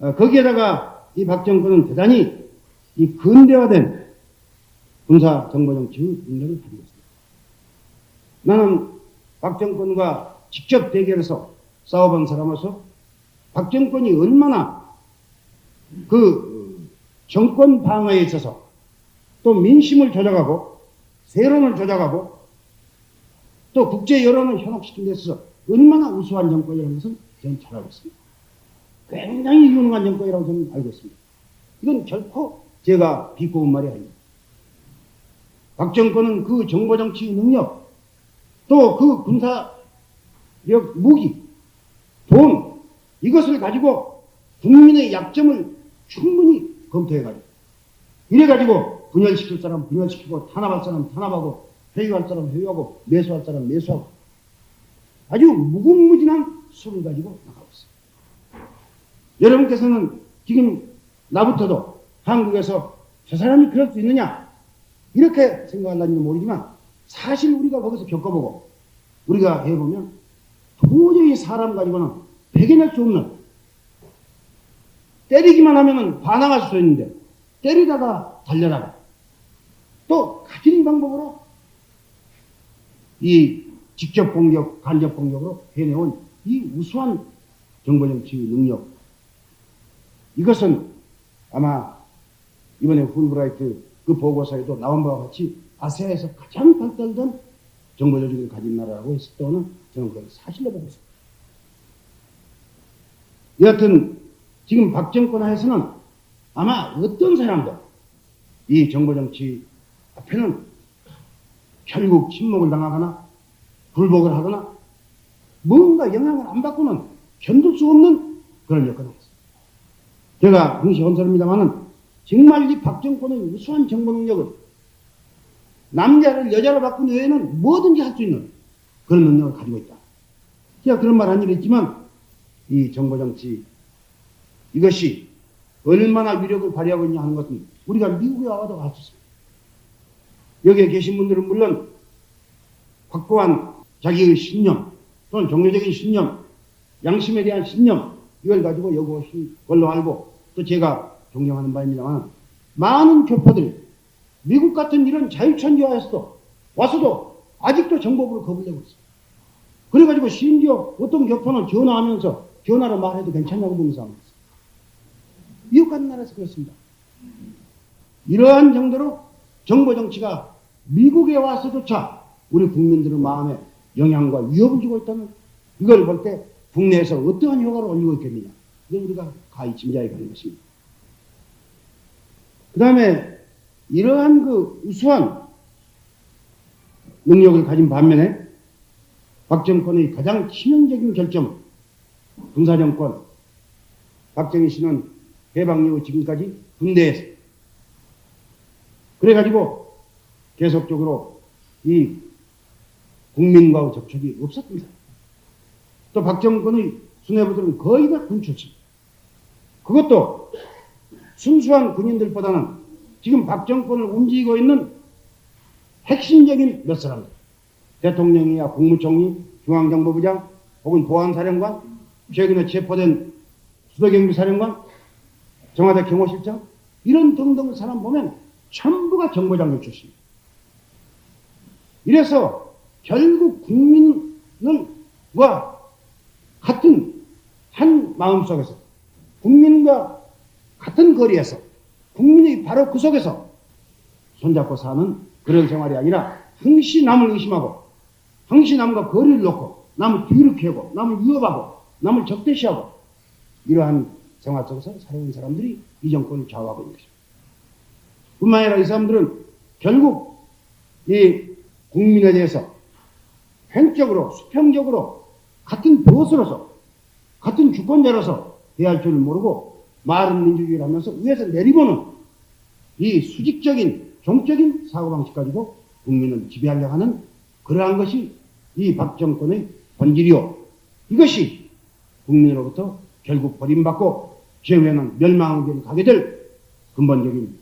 어, 거기에다가 이 박정권은 대단히 이 근대화된 군사 정보 정치 능력을 가지고 있습니다. 나는 박정권과 직접 대결해서 싸워본 사람으로서 박정권이 얼마나 그 정권 방어에 있어서 또 민심을 조작하고 세론을 조작하고 또 국제 여론을 현혹시킨 데 있어서 얼마나 우수한 정권이라는 것은 저는 잘 알고 있습니다. 굉장히 유능한 정권이라고 저는 알고 있습니다. 이건 결코 제가 비꼬은 말이 아닙니다. 박 정권은 그 정보정치 능력, 또 그 군사력 무기, 돈, 이것을 가지고 국민의 약점을 충분히 검토해가지고, 이래가지고 분열시킬 사람 분열시키고, 탄압할 사람 탄압하고, 회유할 사람 회유하고, 매수할 사람 매수하고, 아주 무궁무진한 수를 가지고 나가고 있습니다. 여러분께서는 지금 나부터도 한국에서 저 사람이 그럴 수 있느냐? 이렇게 생각할는지 모르지만 사실 우리가 거기서 겪어보고 우리가 해보면 도저히 사람 가지고는 배겨낼 수 없는 때리기만 하면은 반항할 수 있는데 때리다가 달려나가. 또 가진 방법으로 이 직접 공격, 간접 공격으로 해내온 이 우수한 정보정치 능력 이것은 아마 이번에 ful브라이트 그 보고서에도 나온 바와 같이 아시아에서 가장 발달된 정보 조직을 가진 나라라고 했을 때는 저는 그걸 사실로 보고 있습니다. 여하튼 지금 박정권 하에서는 아마 어떤 사람도 이 정보 정치 앞에는 결국 침묵을 당하거나 불복을 하거나 뭔가 영향을 안 받고는 견딜 수 없는 그런 있습니다. 제가 당시 헌설입니다만은 정말 이 박정권의 우수한 정보 능력을 남자를 여자로 바꾼 외에는 뭐든지 할 수 있는 그런 능력을 가지고 있다. 제가 그런 말 한 일이 있지만 이 정보정치 이것이 얼마나 위력을 발휘하고 있냐 하는 것은 우리가 미국에 와도 알 수 있습니다. 여기에 계신 분들은 물론 확고한 자기의 신념 또는 종교적인 신념, 양심에 대한 신념 이걸 가지고 오신 걸로 알고 또 제가 존경하는 바입니다만 많은 교포들이 미국 같은 이런 자유천지화에서도 와서도 아직도 정법으로 겁을 내고 있어요. 그래가지고 심지어 어떤 교포는 전화하면서 전화로 말해도 괜찮냐고 묻는 상황이 있어요. 미국 같은 나라에서 그렇습니다. 이러한 정도로 정보 정치가 미국에 와서조차 우리 국민들의 마음에 영향과 위협을 주고 있다면 이걸 볼 때 국내에서 어떠한 효과를 올리고 있겠느냐. 이건 우리가 가히 짐작해 가는 것입니다. 그 다음에 이러한 그 우수한 능력을 가진 반면에 박 정권의 가장 치명적인 결정, 군사정권, 박정희 씨는 해방 이후 지금까지 군대에서 그래가지고 계속적으로 이 국민과의 접촉이 사람. 또 박정권의 수뇌부들은 거의 다 군 출신. 그것도 순수한 군인들보다는 지금 박정권을 움직이고 있는 핵심적인 몇 사람들. 대통령이야 국무총리, 중앙정보부장, 혹은 보안사령관, 최근에 체포된 수도경비사령관, 정화대 경호실장, 이런 등등 사람 보면 전부가 정보장교 출신입니다. 이래서 결국 국민과 같은 한 마음 속에서 국민과 같은 거리에서 국민이 바로 그 속에서 손잡고 사는 그런 생활이 아니라 항시 남을 의심하고 항시 남과 거리를 놓고 남을 뒤로 캐고 남을 위협하고 남을 적대시하고 이러한 생활 속에서 살아온 사람들이 이 정권을 좌우하고 있는 것입니다. 뿐만 아니라 이 사람들은 결국 이 국민에 대해서 횡적으로 수평적으로 같은 보스로서 같은 주권자로서 대할 줄을 모르고 말은 민주주의를 하면서 위에서 내리보는 이 수직적인 종적인 사고방식 가지고 국민을 지배하려고 하는 그러한 것이 이 박 정권의 본질이요. 이것이 국민으로부터 결국 버림받고 최후에는 멸망의 길을 가게 될 근본적인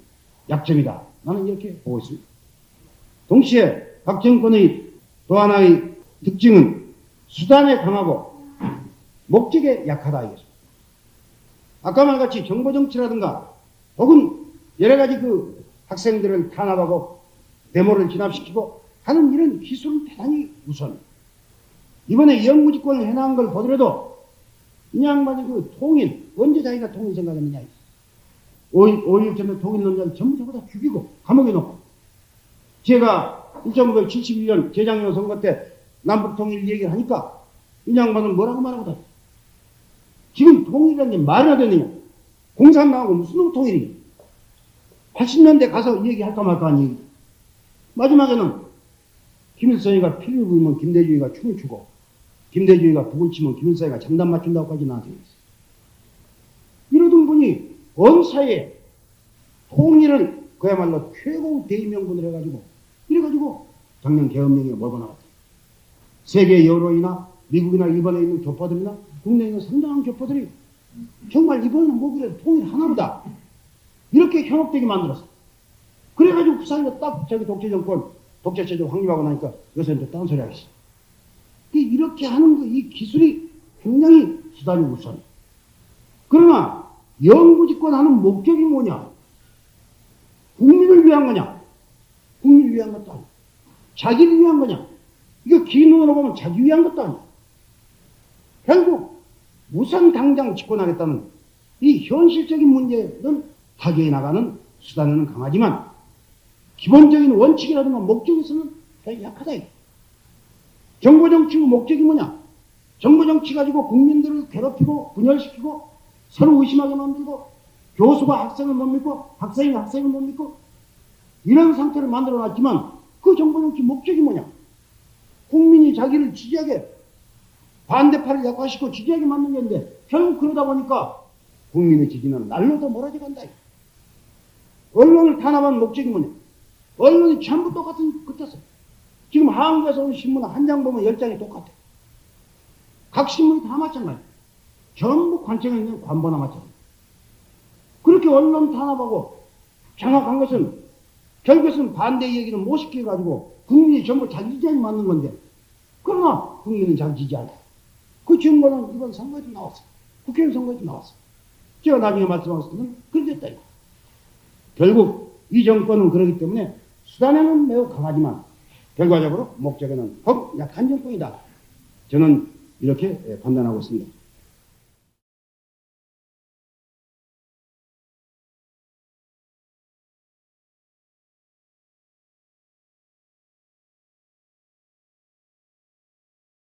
약점이다. 나는 이렇게 보고 있습니다. 동시에 박 정권의 또 하나의 특징은 수단에 강하고 목적에 약하다 이것입니다. 아까 말같이 정보 정치라든가 혹은 여러 가지 그 학생들을 탄압하고 데모를 진압시키고 하는 이런 기술은 대단히 우선. 이번에 영구집권을 해나간 걸 보더라도 이 양반이 그 통일 언제 자기가 통일 생각했느냐. 5일 전에 통일 논자를 전부 저보다 죽이고 감옥에 넣고 제가 1971년 재작년 선거 때 남북 통일 얘기를 하니까 이 양반은 뭐라고 말하고 다 지금 통일이라는 게 말이나 되느냐? 공산당하고 무슨 놈 통일이냐? 80년대 가서 얘기할까 말까 한 얘기 마지막에는 김일성이가 피를 부으면 김대중이가 춤을 추고 김대중이가 북을 치면 김일성이가 장단 맞춘다고까지 나한테 그랬어 이러던 분이 언사에 통일을 그야말로 최고 대의명분을 해가지고 이래가지고 작년 개헌명에 몰고 나왔다. 세계 여론이나 미국이나 일본에 있는 교포들이나 국내에 있는 상당한 교포들이 정말 이번에는 뭐 그래 통일 하나보다 이렇게 현혹되게 만들었어. 그래가지고 부산이가 딱 저기 독재 정권 독재 체제 확립하고 나니까 요새는 또 딴소리 하겠어. 이렇게 하는 거, 이 기술이 굉장히 수단이 우선. 그러나 영구 집권 하는 목적이 뭐냐? 국민을 위한 거냐? 국민을 위한 것도 아니고 자기를 위한 거냐? 이거 기능으로 보면 자기 위한 것도 아니고 결국 우선 당장 집권하겠다는 이 현실적인 문제는 타개해 나가는 수단에는 강하지만 기본적인 원칙이라든가 목적에서는 약하다. 정보 정치의 목적이 뭐냐? 정보 정치 가지고 국민들을 괴롭히고 분열시키고 서로 의심하게 만들고 교수가 학생을 못 믿고 학생이 학생을 못 믿고 이런 상태를 만들어 놨지만 그 정보 정치 목적이 뭐냐? 자기를 지지하게 반대파를 약화시키고 지지하게 만든 건데 결국 그러다 보니까 국민의 지지는 날로 더 멀어져 간다. 언론을 탄압한 목적이 뭐냐? 언론이 전부 똑같은 끝에서 지금 한국에서 온 신문 한 장 보면 열 장이 똑같아. 각 신문이 다 마찬가지야. 전부 관청에 있는 관보나 마찬가지야. 그렇게 언론 탄압하고 장악한 것은 결국에는 반대 얘기는 못 시켜가지고 국민이 전부 자기 지지에 맞는 건데 그러나 국민은 자기 지지한다. 그 증거는 이번 선거에도 나왔어. 국회의원 선거에도 나왔어. 제가 나중에 됐다. 이거. 결국 이 정권은 그러기 때문에 수단에는 매우 강하지만 결과적으로 목적에는 더욱 약한 정권이다. 저는 이렇게 판단하고 있습니다.